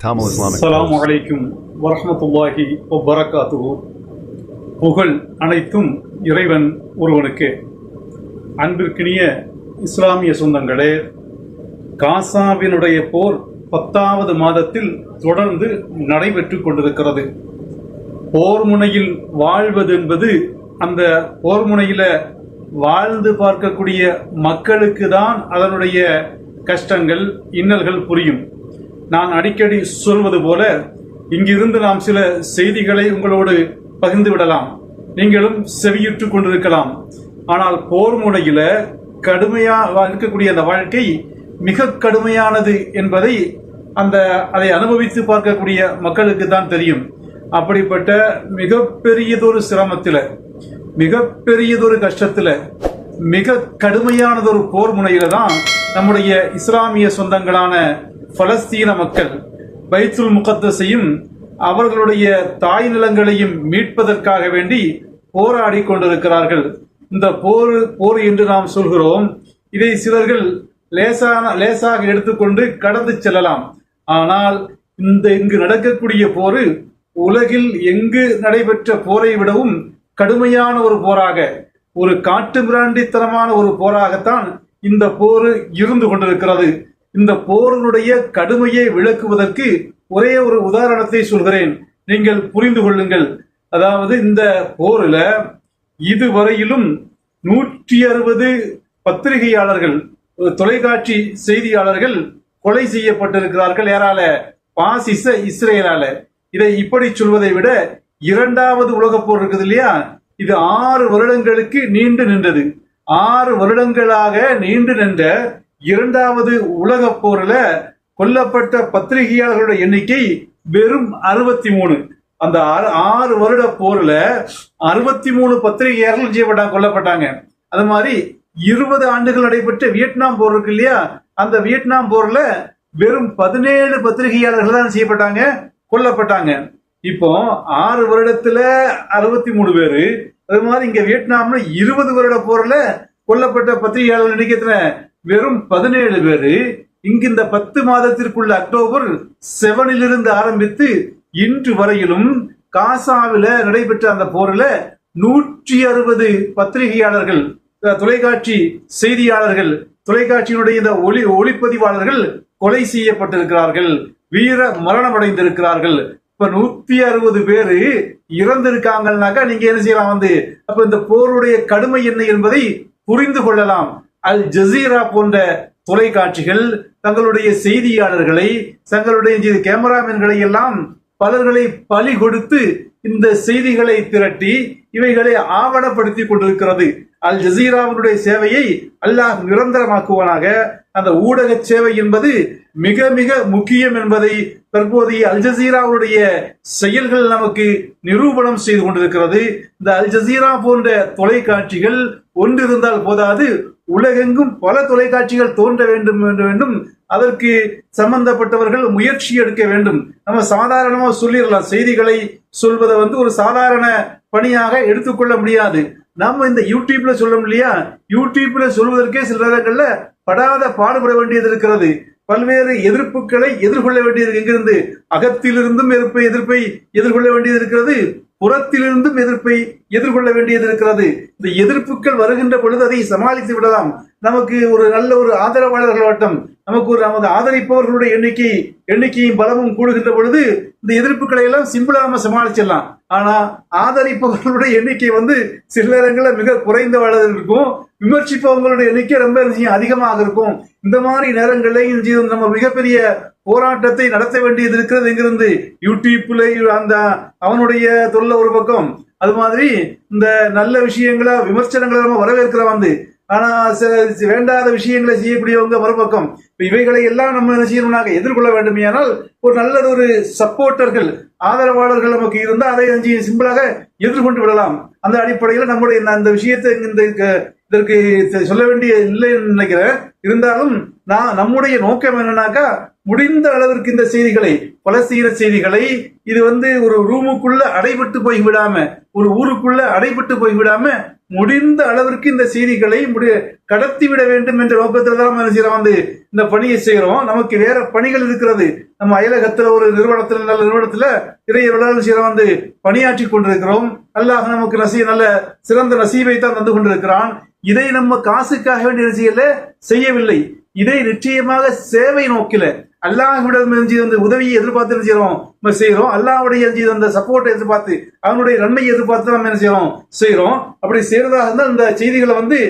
Islamic அஸ்ஸலாமு Pulse. அலைக்கும் வரஹ்மத்துல்லாஹி வபரகாத்துஹு. புகழ் அனைத்தும் இறைவன் ஒருவனுக்கு. அன்பிற்கினிய இஸ்லாமிய சொந்தங்களே காசாவினுடைய போர் பத்தாவது மாதத்தில் தொடர்ந்து நடைபெற்றுக் கொண்டிருக்கிறது. போர் முனையில் வாழ்வது என்பது அந்த போர் முனையில வாழ்ந்து பார்க்கக்கூடிய மக்களுக்கு தான் அதனுடைய கஷ்டங்கள் இன்னல்கள் புரியும். நான் அடிக்கடி சொல்வது போல இங்கிருந்து நாம் சில செய்திகளை உங்களோடு பகிர்ந்து விடலாம். நீங்களும் செவியுற்று கொண்டிருக்கலாம். ஆனால் போர் முறையில கடுமையா இருக்கக்கூடிய அந்த வாழ்க்கை மிக கடுமையானது என்பதை அந்த அதை அனுபவித்து பார்க்கக்கூடிய மக்களுக்கு தான் தெரியும். அப்படிப்பட்ட மிகப்பெரியதொரு சிரமத்தில் மிகப்பெரியதொரு கஷ்டத்தில் மிக கடுமையானதொரு போர் முனையில தான் நம்முடைய இஸ்லாமிய சொந்தங்களான பலஸ்தீன மக்கள் பைத்துல் முகத்தஸையும் அவர்களுடைய தாய் நிலங்களையும் மீட்பதற்காக வேண்டி போராடி கொண்டிருக்கிறார்கள். இந்த போர் போர் என்று நாம் சொல்கிறோம். இதை சிலர்கள் லேசான லேசாக எடுத்துக்கொண்டு கடந்து செல்லலாம். ஆனால் இந்த இங்கு நடக்கக்கூடிய போர் உலகில் எங்கு நடைபெற்ற போரை விடவும் கடுமையான ஒரு போராக ஒரு காட்டு பிராண்டித்தனமான ஒரு போராகத்தான் இந்த போர் இருந்து கொண்டிருக்கிறது. இந்த போரினுடைய கடுமையை விளக்குவதற்கு ஒரே ஒரு உதாரணத்தை சொல்கிறேன். நீங்கள் புரிந்து கொள்ளுங்கள். அதாவது இந்த போரில் இதுவரையிலும் நூற்றி அறுபது பத்திரிகையாளர்கள் தொலைக்காட்சி செய்தியாளர்கள் கொலை செய்யப்பட்டிருக்கிறார்கள் யாரால பாசிச இஸ்ரேலால. இதை இப்படி சொல்வதை விட இரண்டாவது உலகப் போர் இருக்குது இல்லையா? இது ஆறு வருடங்களுக்கு நீண்டு நின்றது. ஆறு வருடங்களாக நீண்டு நின்ற இரண்டாவது உலகப் போர்ல கொல்லப்பட்ட பத்திரிகையாளர்களோட எண்ணிக்கை வெறும் அறுபத்தி மூணு அந்த ஆறு- ஆறு வருட போர்ல அறுபத்தி மூணு பத்திரிகையாளர்கள் செய்யப்பட்டாங்க கொல்லப்பட்டாங்க. அது மாதிரி இருபது ஆண்டுகள் நடைபெற்ற வியட்நாம் போர் இருக்கு இல்லையா? அந்த வியட்நாம் போர்ல வெறும் பதினேழு பத்திரிகையாளர்கள் தான் செய்யப்பட்டாங்க கொல்லப்பட்டாங்க. இப்போ ஆறு வருடத்துல அறுபத்தி மூணு பேரு. அது மாதிரி இங்க வியட்நாம்ல இருபது வருட போர்ல கொல்லப்பட்ட பத்திரிகையாளர் எண்ணிக்கைத்துல வெறும் பதினேழு பேரு. இங்கு இந்த பத்து மாதத்திற்குள்ள அக்டோபர் செவனிலிருந்து ஆரம்பித்து இன்று வரையிலும் காசாவில நடைபெற்ற அந்த போரில் நூற்றி அறுபது பத்திரிகையாளர்கள் தொலைக்காட்சி செய்தியாளர்கள் தொலைக்காட்சியினுடைய இந்த ஒளி ஒளிப்பதிவாளர்கள் கொலை செய்யப்பட்டிருக்கிறார்கள். வீர மரணம் அடைந்திருக்கிறார்கள் இப்ப நூத்தி அறுபது பேரு இறந்திருக்காங்கன்னாக்கா நீங்க என்ன செய்யலாம் வந்து அப்ப இந்த போருடைய கடுமை என்ன என்பதை புரிந்து கொள்ளலாம். அல் ஜசீரா போன்ற தொலைக்காட்சிகள் தங்களுடைய செய்தியாளர்களை தங்களுடைய கேமராமேன்களை எல்லாம் பலர்களை பலி கொடுத்து இந்த செய்திகளை திரட்டி இவைகளை ஆவணப்படுத்தி கொண்டிருக்கிறது. அல் ஜசீராவினுடைய சேவையை அல்லாஹ் நிரந்தரமாக்குவானாக. அந்த ஊடக சேவை என்பது மிக மிக முக்கியம் என்பதை தற்போதைய அல்ஜசீராவுடைய செயல்கள் நமக்கு நிரூபணம் செய்து கொண்டிருக்கிறது. இந்த அல்ஜசீரா போன்ற தொலைக்காட்சிகள் ஒன்றிருந்தால் போதாது உலகெங்கும் பல தொலைக்காட்சிகள் தோன்ற வேண்டும் வேண்டும் வேண்டும். அதற்கு சம்பந்தப்பட்டவர்கள் முயற்சி எடுக்க வேண்டும். நம்ம சாதாரணமா சொல்லிடலாம். செய்திகளை சொல்வதை வந்து ஒரு சாதாரண பணியாக எடுத்துக்கொள்ள முடியாது. நம்ம இந்த யூடியூப்ல சொல்ல இல்லையா? யூடியூப்ல சொல்வதற்கே சில நேரங்கள்ல படாத பாடுபட வேண்டியது இருக்கிறது. பல்வேறு எதிர்ப்புகளை எதிர்கொள்ள வேண்டியது எங்கிருந்து? அகத்திலிருந்தும் எதிர்ப்பை எதிர்ப்பை எதிர்கொள்ள வேண்டியது இருக்கிறது. புறத்திலிருந்தும் எதிர்ப்பை எதிர்கொள்ள வேண்டியது இருக்கிறது. இந்த எதிர்ப்புகள் வருகின்ற பொழுது அதை சமாளித்து விடலாம். நமக்கு ஒரு நல்ல ஒரு ஆதரவாளர்கள் வட்டம் நமக்கு ஒரு நமது ஆதரிப்பவர்களுடைய எண்ணிக்கை எண்ணிக்கையும் பலமும் கூடுகின்ற பொழுது இந்த எதிர்ப்புகளை எல்லாம் சிம்பிளா நம்ம சமாளிச்சிடலாம். ஆனா ஆதரிப்பவர்களுடைய எண்ணிக்கை வந்து சில நேரங்களில் மிக குறைந்த அளவில் இருக்கும். விமர்சிப்பவங்களுடைய எண்ணிக்கை ரொம்ப அதிகமாக இருக்கும். இந்த மாதிரி நேரங்களில் நம்ம மிகப்பெரிய போராட்டத்தை நடத்த வேண்டியது இருக்கிறது எங்கிருந்து? யூடியூப்ல அந்த அவனுடைய தொல்லை ஒரு பக்கம். அது மாதிரி இந்த நல்ல விஷயங்களை விமர்சனங்களை நம்ம வரவேற்கிற வந்து ஆனா சில வேண்டாத விஷயங்களை செய்யக்கூடியவங்க மறுபக்கம். இவைகளை எல்லாம் நம்ம என்ன செய்யணும்னாக்க எதிர்கொள்ள வேண்டுமையானால் ஒரு நல்ல ஒரு சப்போர்ட்டர்கள் ஆதரவாளர்கள் நமக்கு இருந்தால் அதை அஞ்சு சிம்பிளாக எதிர்கொண்டு விடலாம். அந்த அடிப்படையில் நம்முடைய இந்த- அந்த விஷயத்தை இந்த இதற்கு சொல்ல வேண்டிய இல்லைன்னு நினைக்கிறேன். இருந்தாலும் நான் நம்முடைய நோக்கம் என்னன்னாக்கா முடிந்த அளவிற்கு இந்த செய்திகளை பலசீன செய்திகளை இது வந்து ஒரு ரூமுக்குள்ள அடைபட்டு போய் விடாம ஒரு ஊருக்குள்ள அடைபட்டு போய் விடாம முடிந்த அளவிற்கு இந்த செய்திகளை கடத்தி கடத்திவிட வேண்டும் என்ற நோக்கத்தில் தான் நம்ம வந்து இந்த பணியை செய்கிறோம். நமக்கு வேற பணிகள் இருக்கிறது. நம்ம அயலகத்துல ஒரு நிறுவனத்துல நல்ல நிறுவனத்துல இறையவர்களால் விழாவில் செய்யறோம்? வந்து பணியாற்றி கொண்டிருக்கிறோம். அல்லாஹ் நமக்கு நசீ நல்ல சிறந்த நசீவை தான் தந்து கொண்டிருக்கிறான். இதை நம்ம காசுக்காக வேண்டிய செய்யல? செய்யவில்லை. இதை நிச்சயமாக சேவை நோக்கில அல்லாஹ்விடம் இருந்து அந்த உதவியை எதிர்பார்த்து என்ன செய்யறோம்? நம்ம செய்யறோம். அல்லாஹுடைய அந்த சப்போர்ட்டை எதிர்பார்த்து அவனுடைய நன்மையை எதிர்பார்த்து நம்ம என்ன செய்யறோம்? செய்யறோம். அப்படி செய்யறதாக இருந்தால் அந்த செய்திகளை வந்து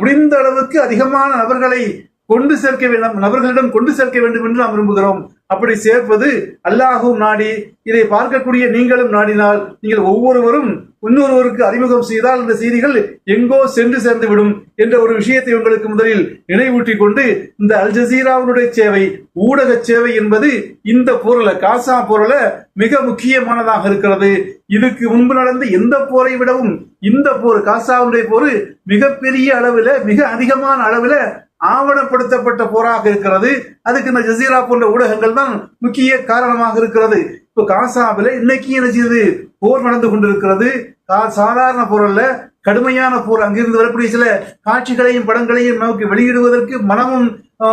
முடிந்த அளவுக்கு அதிகமான நபர்களை கொண்டு சேர்க்க வேண்டும். நபர்களிடம் கொண்டு சேர்க்க வேண்டும் என்று நாம் விரும்புகிறோம். அப்படி சேர்ப்பது அல்லாஹும் நாடி இதை பார்க்கக்கூடிய நீங்களும் நாடினால் நீங்கள் ஒவ்வொருவரும் இன்னொருவருக்கு அறிமுகம் செய்தால் இந்த செய்திகள் எங்கோ சென்று சேர்ந்து விடும் என்ற ஒரு விஷயத்தை உங்களுக்கு முதலில் நினைவூட்டிக் கொண்டு இந்த அல் ஜசீராவுடைய சேவை ஊடக சேவை என்பது இந்த பொருளை காசா பொருளை மிக முக்கியமானதாக இருக்கிறது. இதுக்கு முன்பு நடந்த எந்த போரை விடவும் இந்த போர் காசாவுடைய போர் மிகப்பெரிய அளவில் மிக அதிகமான அளவில் ஆவணப்படுத்தப்பட்ட போராக இருக்கிறது. அதுக்கு இந்த ஜசீரா போன்ற ஊடகங்கள் தான் முக்கிய காரணமாக இருக்கிறது. இப்போ காசாவில் இன்னைக்கு என்ன செய்யுது? போர் நடந்து கொண்டிருக்கிறது. கா- சாதாரண போர் கடுமையான போர் அங்கிருந்து வரக்கூடிய சில காட்சிகளையும் படங்களையும் நமக்கு வெளியிடுவதற்கு மனமும்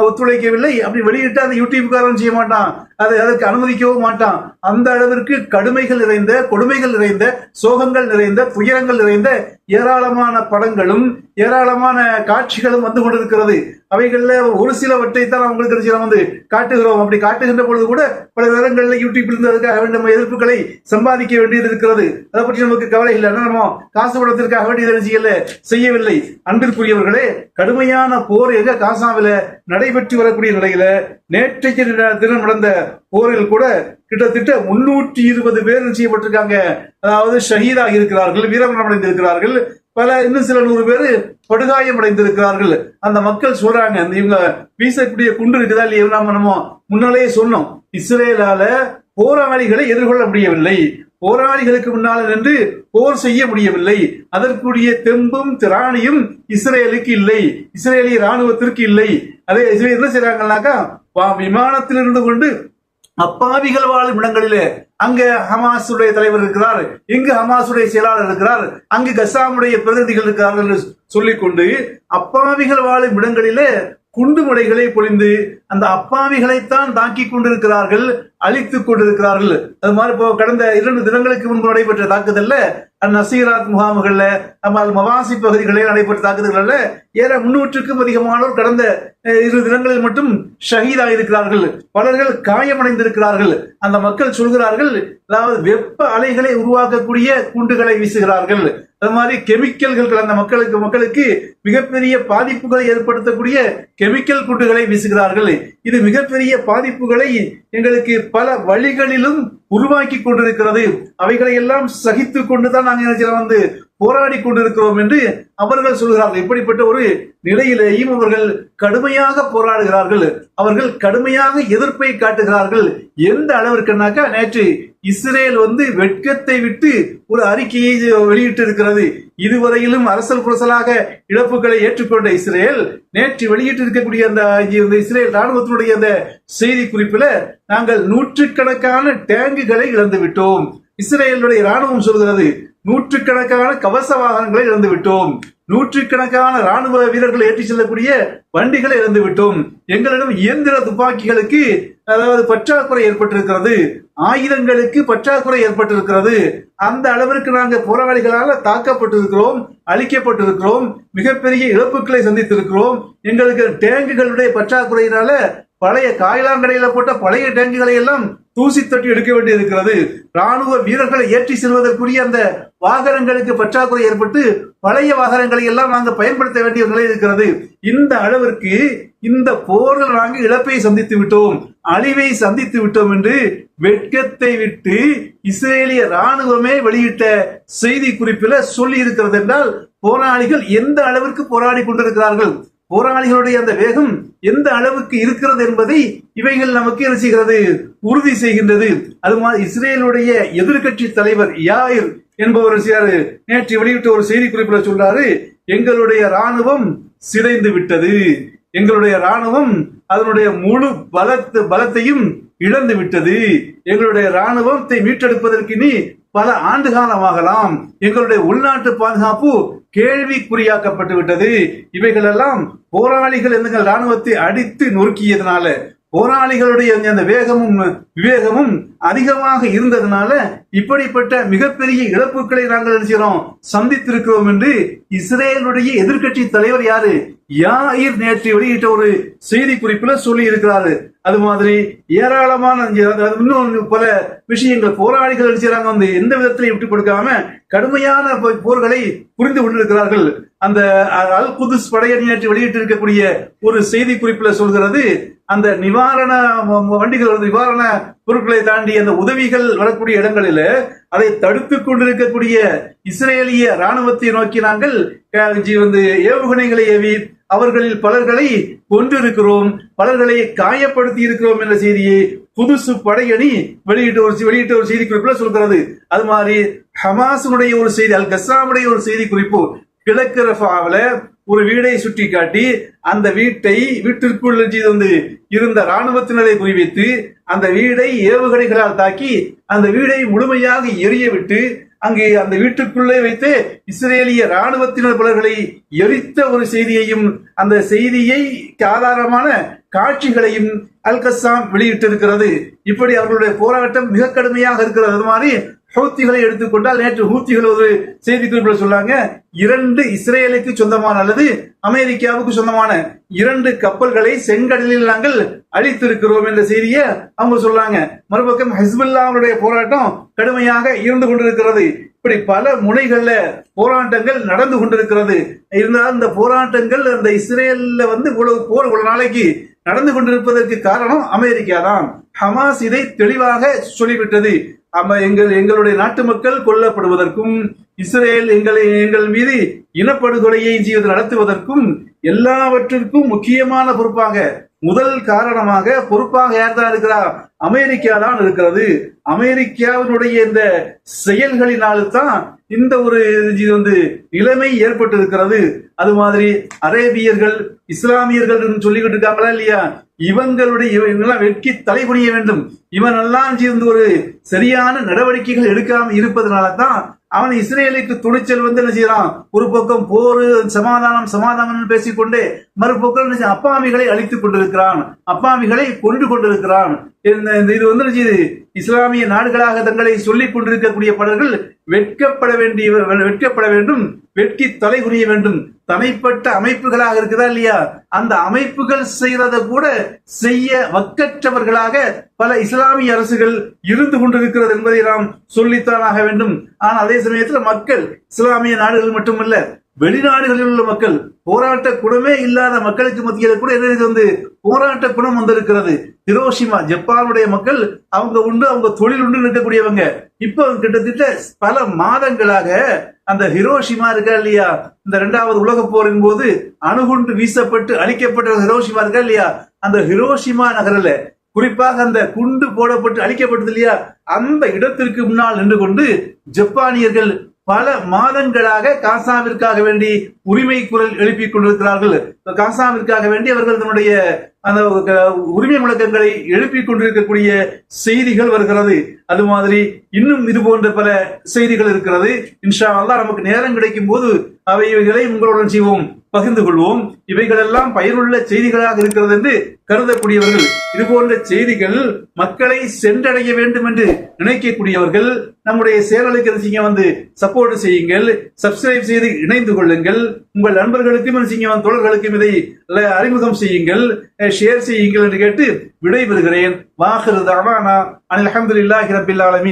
ஒத்துழைக்கவில்லை. அப்படி வெளியிட்டு அந்த யூடியூப்காரன் செய்ய மாட்டான். அதை அதற்கு அனுமதிக்கவும் மாட்டான். அந்த அளவிற்கு கடுமைகள் நிறைந்த கொடுமைகள் நிறைந்த சோகங்கள் நிறைந்த துயரங்கள் நிறைந்த ஏராளமான படங்களும் ஏராளமான காட்சிகளும் வந்து கொண்டிருக்கிறது. அவைகளில் ஒரு சிலவற்றை தான் உங்களுக்கு சில வந்து காட்டுகிறோம். அப்படி காட்டுகின்ற பொழுது கூட பல நேரங்களில் யூடியூப்ல இருந்து அதுக்காக வேண்டிய நம்ம எதிர்ப்புகளை சம்பாதிக்க வேண்டியது இருக்கிறது. அதை பற்றி நமக்கு கவலை இல்லை. நம்ம காசு படத்திற்காக வேண்டியது என்ன செய்யவில்லை. அன்பிற்குரியவர்களே கடுமையான போர் எங்க காசாவில நடைபெற்று வரக்கூடிய நிலையில நேற்றைக்கு தின- தினம் நடந்த போரில் கூட கிட்டத்தட்ட முன்னூற்றி இருபது பேர் செய்யப்பட்டிருக்காங்க? அதாவது ஷஹீதாக இருக்கிறார்கள் வீரமரணம் அடைந்திருக்கிறார்கள் பல இன்னும் சில நூறு பேர் படுகாயம் அடைந்திருக்கிறார்கள். அந்த மக்கள் சொல்றாங்க அந்த இவங்க வீசக்கூடிய குண்டு இருக்குதா இல்லையா? நாம நம்ம முன்னாலேயே சொன்னோம். இஸ்ரேலால போராளிகளை எதிர்கொள்ள முடியவில்லை. போராளிகளுக்கு முன்னால் நின்று போர் செய்ய முடியவில்லை. அதற்குரிய தெம்பும் திராணியும் இஸ்ரேலுக்கு இல்லை. இஸ்ரேலிய ராணுவத்திற்கு இல்லை. அதே இஸ்ரேல் என்ன செய்றாங்கன்னாக்கா வா- விமானத்தில் இருந்து கொண்டு அப்பாவிகள் வாழும் இடங்களிலே அங்கு ஹமாஸுடைய தலைவர் இருக்கிறார். இங்கு ஹமாஸுடைய செயலாளர் இருக்கிறார். அங்கு கசாமுடைய பிரதிநிதிகள் இருக்கிறார்கள் என்று சொல்லிக்கொண்டு அப்பாவிகள் வாழும் இடங்களிலே குண்டு முடைகளை பொழிந்து அந்த அப்பாவிகளைத்தான் தாக்கி கொண்டிருக்கிறார்கள் அழித்துக் கொண்டிருக்கிறார்கள். அது மாதிரி இப்போ கடந்த இரண்டு தினங்களுக்கு முன்பு நடைபெற்ற தாக்குதல்ல நசீராத் முகாம்கள்ல நம்ம மவாசி பகுதிகளில் நடைபெற்ற தாக்குதல்கள்ல ஏற முன்னூற்றுக்கும் அதிகமானோர் கடந்த இரு தினங்களில் மட்டும் ஷஹீதாக இருக்கிறார்கள். பலர்கள் காயமடைந்திருக்கிறார்கள். அந்த மக்கள் சொல்கிறார்கள் அதாவது வெப்ப அலைகளை உருவாக்கக்கூடிய குண்டுகளை வீசுகிறார்கள். அது மாதிரி கெமிக்கல்கள் கலந்த மக்களுக்கு மக்களுக்கு மிகப்பெரிய பாதிப்புகளை ஏற்படுத்தக்கூடிய கெமிக்கல் குண்டுகளை வீசுகிறார்கள். இது மிகப்பெரிய பாதிப்புகளை எங்களுக்கு பல வழிகளிலும் உருவாக்கி கொண்டிருக்கிறது. அவைகளை எல்லாம் சகித்து கொண்டுதான் நாங்கள் வந்து போராடி கொண்டிருக்கிறோம் என்று அவர்கள் சொல்கிறார்கள். இப்படிப்பட்ட ஒரு நிலையிலேயும் அவர்கள் கடுமையாக போராடுகிறார்கள். அவர்கள் கடுமையாக எதிர்ப்பை காட்டுகிறார்கள். எந்த அளவிற்குனாக்கா நேற்று இஸ்ரேல் வந்து வெட்கத்தை விட்டு ஒரு அறிக்கையை வெளியிட்டு இருக்கிறது இதுவரையிலும் அரசல் புரசலாக இழப்புகளை ஏற்றுக்கொண்ட இஸ்ரேல் நேற்று வெளியிட்டு இருக்கக்கூடிய அந்த இந்த இஸ்ரேல் ராணுவத்தினுடைய அந்த செய்தி குறிப்பில் நாங்கள் நூற்றுக்கணக்கான டேங்குகளை இழந்து விட்டோம் இஸ்ரேலுடைய ராணுவம் சொல்கிறது நூற்றுக்கணக்கான கவச வாகனங்களை இழந்து விட்டோம் நூற்றுக்கணக்கான ராணுவ வீரர்கள் ஏற்றி செல்லக்கூடிய வண்டிகளை இழந்து விட்டோம் எங்களிடம் இயந்திர துப்பாக்கிகளுக்கு அதாவது பற்றாக்குறை ஏற்பட்டிருக்கிறது. ஆயுதங்களுக்கு பற்றாக்குறை ஏற்பட்டிருக்கிறது. அந்த அளவிற்கு நாங்கள் போராளிகளால் தாக்கப்பட்டிருக்கிறோம் அழிக்கப்பட்டிருக்கிறோம். மிகப்பெரிய இழப்புகளை சந்தித்திருக்கிறோம். எங்களுக்கு டேங்குகளுடைய பற்றாக்குறையினால பழைய காயலாங்கடையில போட்ட பழைய டேங்குகளை எல்லாம் தூசி தட்டி எடுக்க வேண்டி இருக்கிறது ராணுவ வீரர்களை ஏற்றி செல்வதற்குரிய அந்த வாகனங்களுக்கு பற்றாக்குறை ஏற்பட்டு பழைய வாகனங்களை எல்லாம் நாங்கள் பயன்படுத்த வேண்டிய நிலை இருக்கிறது. இந்த அளவிற்கு இந்த போரில் நாங்கள் இழப்பை சந்தித்து விட்டோம். அழிவை சந்தித்து விட்டோம் என்று வெட்கத்தை விட்டு இஸ்ரேலிய ராணுவமே வெளியிட்ட செய்தி குறிப்பில் சொல்லி இருக்கிறது என்றால் போராளிகள் எந்த அளவிற்கு போராடி கொண்டிருக்கிறார்கள்? போராளிகளுடைய அந்த வேகம் எந்த அளவுக்கு இருக்கிறது என்பதை இவைகள் நமக்கு என்ன செய்கிறது? உறுதி செய்கின்றது. அது மாதிரி இஸ்ரேலுடைய எதிர்க்கட்சி தலைவர் யாயிர் என்பவர் செய்யாரு நேற்று வெளியிட்ட ஒரு செய்தி குறிப்பில் சொல்றாரு எங்களுடைய ராணுவம் சிதைந்து விட்டது. எங்களுடைய ராணுவம் அதனுடைய முழு பலத்து பலத்தையும் இழந்து விட்டது. எங்களுடைய ராணுவத்தை மீட்டெடுப்பதற்கு இனி பல ஆண்டு காலமாகலாம் எங்களுடைய உள்நாட்டு பாதுகாப்பு கேள்விக்குறியாக்கப்பட்டு விட்டது இவைகளெல்லாம் போராளிகள் எங்கள் ராணுவத்தை அடித்து நொறுக்கியதுனால. போராளிகளுடைய அந்த வேகமும் விவேகமும் அதிகமாக இருந்ததுனால இப்படிப்பட்ட மிகப்பெரிய இழப்புகளை நாங்கள் நினைக்கிறோம் சந்தித்திருக்கிறோம் என்று இஸ்ரேலுடைய எதிர்க்கட்சி தலைவர் யாரு? யாயிர் நேற்று வெளியிட்ட ஒரு செய்தி குறிப்புல சொல்லி இருக்கிறாரு அது மாதிரி ஏராளமான அது இன்னும் பல விஷயங்கள் போராளிகள் நினைச்சாங்க வந்து எந்த விதத்திலையும் விட்டு கொடுக்காம கடுமையான போர்களை புரிந்து கொண்டிருக்கிறார்கள். அந்த அல் குதுஸ் படையணி நேற்று வெளியிட்டு இருக்கக்கூடிய ஒரு செய்தி குறிப்புல சொல்கிறது அந்த நிவாரண வண்டிகள் வந்து நிவாரண பொருட்களை தாண்டி அந்த உதவிகள் வரக்கூடிய இடங்களில் அதை தடுத்து கொண்டிருக்கக்கூடிய இஸ்ரேலிய ராணுவத்தை நோக்கி நாங்கள் ஜி- வந்து ஏவுகணைகளை ஏவி அவர்களில் பலர்களை கொன்றிருக்கிறோம். பலர்களை காயப்படுத்தி இருக்கிறோம் என்ற செய்தியை புதுசு படையணி வெளியிட்ட ஒரு வெளியிட்ட ஒரு செய்தி குறிப்புல சொல்கிறது. அது மாதிரி ஹமாஸுடைய ஒரு செய்தி அல் கஸ்ஸாமுடைய ஒரு செய்தி குறிப்பு கிழக்கு ரஃபாவில் ஒரு வீடை சுட்டி காட்டி அந்த வீட்டை வீட்டிற்குள் வந்து இருந்த ராணுவத்தினரை குறிவைத்து அந்த வீடை ஏவுகணைகளால் தாக்கி அந்த வீடை முழுமையாக எரிய விட்டு அங்கே அந்த வீட்டுக்குள்ளே வைத்து இஸ்ரேலிய ராணுவத்தினர் பலர்களை எரித்த ஒரு செய்தியையும் அந்த செய்தியை ஆதாரமான காட்சிகளையும் அல்கசாம் வெளியிட்டிருக்கிறது. இப்படி அவர்களுடைய போராட்டம் மிக கடுமையாக இருக்கிறது. மாதிரி ஹூத்திகளை எடுத்துக்கொண்டால் நேற்று ஹூத்திகள் ஒரு செய்தி குறிப்பில் சொன்னாங்க இரண்டு இஸ்ரேலுக்கு சொந்தமான அல்லது அமெரிக்காவுக்கு சொந்தமான இரண்டு கப்பல்களை செங்கடலில் நாங்கள் அழித்திருக்கிறோம் என்ற செய்தியை அவங்க சொல்லாங்க மறுபக்கம் ஹிஸ்புல்லாவுடைய போராட்டம் கடுமையாக இருந்து கொண்டிருக்கிறது. இப்படி பல முனைகள்ல போராட்டங்கள் நடந்து கொண்டிருக்கிறது. இருந்தால் இந்த போராட்டங்கள் அந்த இஸ்ரேல்ல வந்து இவ்வளவு போர் இவ்வளவு நாளைக்கு நடந்து கொண்டிருப்பதற்கு காரணம் அமெரிக்கா தான். ஹமாஸ் இதை தெளிவாக சொல்லிவிட்டது. ஆமா எங்கள் எங்களுடைய நாட்டு மக்கள் கொல்லப்படுவதற்கும் இஸ்ரேல் எங்களை எங்கள் மீது இனப்படுகொலையை செய்வது நடத்துவதற்கும் எல்லாவற்றிற்கும் முக்கியமான பொறுப்பாக முதல் காரணமாக பொறுப்பாக யார் தான் இருக்கிறார் அமெரிக்கா தான் இருக்கிறது. அமெரிக்காவினுடைய இந்த செயல்களினால்தான் இந்த ஒரு இது வந்து நிலைமை ஏற்பட்டிருக்கிறது. அது மாதிரி அரேபியர்கள் இஸ்லாமியர்கள் சொல்லிக்கிட்டு இருக்காங்களா இல்லையா? இவங்களுடைய இவங்கெல்லாம் வெட்கி தலை குனிய வேண்டும். இவன் எல்லாம் சேர்ந்து ஒரு சரியான நடவடிக்கைகள் எடுக்காமல் இருப்பதனால தான் அவன் இஸ்ரேலுக்கு துணிச்சல் வந்து என்ன செய்யறான்? ஒரு பக்கம் போர் சமாதானம் சமாதானம் பேசிக்கொண்டே மறுபக்கம் அப்பாமிகளை அழித்துக் கொண்டிருக்கிறான். அப்பாமிகளை கொண்டு கொண்டிருக்கிறான். இந்த இது வந்து என்ன செய்யுது இஸ்லாமிய நாடுகளாக தங்களை சொல்லிக் கொண்டிருக்கக்கூடிய படர்கள் வெட்கப்பட வேண்டிய வெட்கப்பட வேண்டும். வெட்டி தொலை புரிய வேண்டும். தனிப்பட்ட அமைப்புகளாக இருக்குதா இல்லையா? அந்த அமைப்புகள் செய்யறத கூட செய்ய வக்கற்றவர்களாக பல இஸ்லாமிய அரசுகள் இருந்து கொண்டிருக்கிறது என்பதை நாம் சொல்லித்தான் ஆக வேண்டும். ஆனால் அதே சமயத்தில் மக்கள் இஸ்லாமிய நாடுகள் மட்டுமல்ல வெளிநாடுகளில் உள்ள மக்கள் போராட்ட குணமே இல்லாத மக்களுக்கு மத்தியில் கூட என்ன இது வந்து போராட்ட குணம் வந்திருக்கிறது. ஹிரோஷிமா ஜப்பானுடைய மக்கள் அவங்க உண்டு அவங்க தொழில் உண்டு நிற்கக்கூடியவங்க இப்போ கிட்டத்தட்ட பல மாதங்களாக அந்த ஹிரோஷிமா இருக்கா இல்லையா? இந்த இரண்டாவது உலக போரின் போது அணுகுண்டு வீசப்பட்டு அழிக்கப்பட்ட ஹிரோஷிமா இருக்கா இல்லையா? அந்த ஹிரோஷிமா நகரில் குறிப்பாக அந்த குண்டு போடப்பட்டு அழிக்கப்பட்டது இல்லையா? அந்த இடத்திற்கு முன்னால் நின்று கொண்டு ஜப்பானியர்கள் பல மாதங்களாக காசாவிற்காக வேண்டி உரிமை குரல் எழுப்பிக் கொண்டிருக்கிறார்கள். காசாவிற்காக வேண்டி அவர்கள் தன்னுடைய அந்த க- உரிமை முழக்கங்களை எழுப்பிக் கொண்டிருக்கக்கூடிய செய்திகள் வருகிறது. அது மாதிரி இன்னும் இது போன்ற பல செய்திகள் இருக்கிறது. இன்ஷா அல்லா நமக்கு நேரம் கிடைக்கும் போது அவைகளை உங்களுடன் செய்வோம். பகிர்ந்து கொள்வோம் இவைகளெல்லாம் பயனுள்ள செய்திகளாக இருக்கிறது என்று கருதக்கூடியவர்கள் இது போன்ற செய்திகள் மக்களை சென்றடைய வேண்டும் என்று நினைக்கக்கூடியவர்கள் நம்முடைய சேனலுக்கு என்ன வந்து சப்போர்ட் செய்யுங்கள் சப்ஸ்கிரைப் செய்து இணைந்து கொள்ளுங்கள். உங்கள் நண்பர்களுக்கும் என்ன வந்து தோழர்களுக்கும் இதை அறிமுகம் செய்யுங்கள் ஷேர் செய்யுங்கள் என்று கேட்டு விடைபெறுகிறேன். வாஹிரு தாவானா அனில் அஹமதுல்லாஹி ரபில் ஆலமீன்.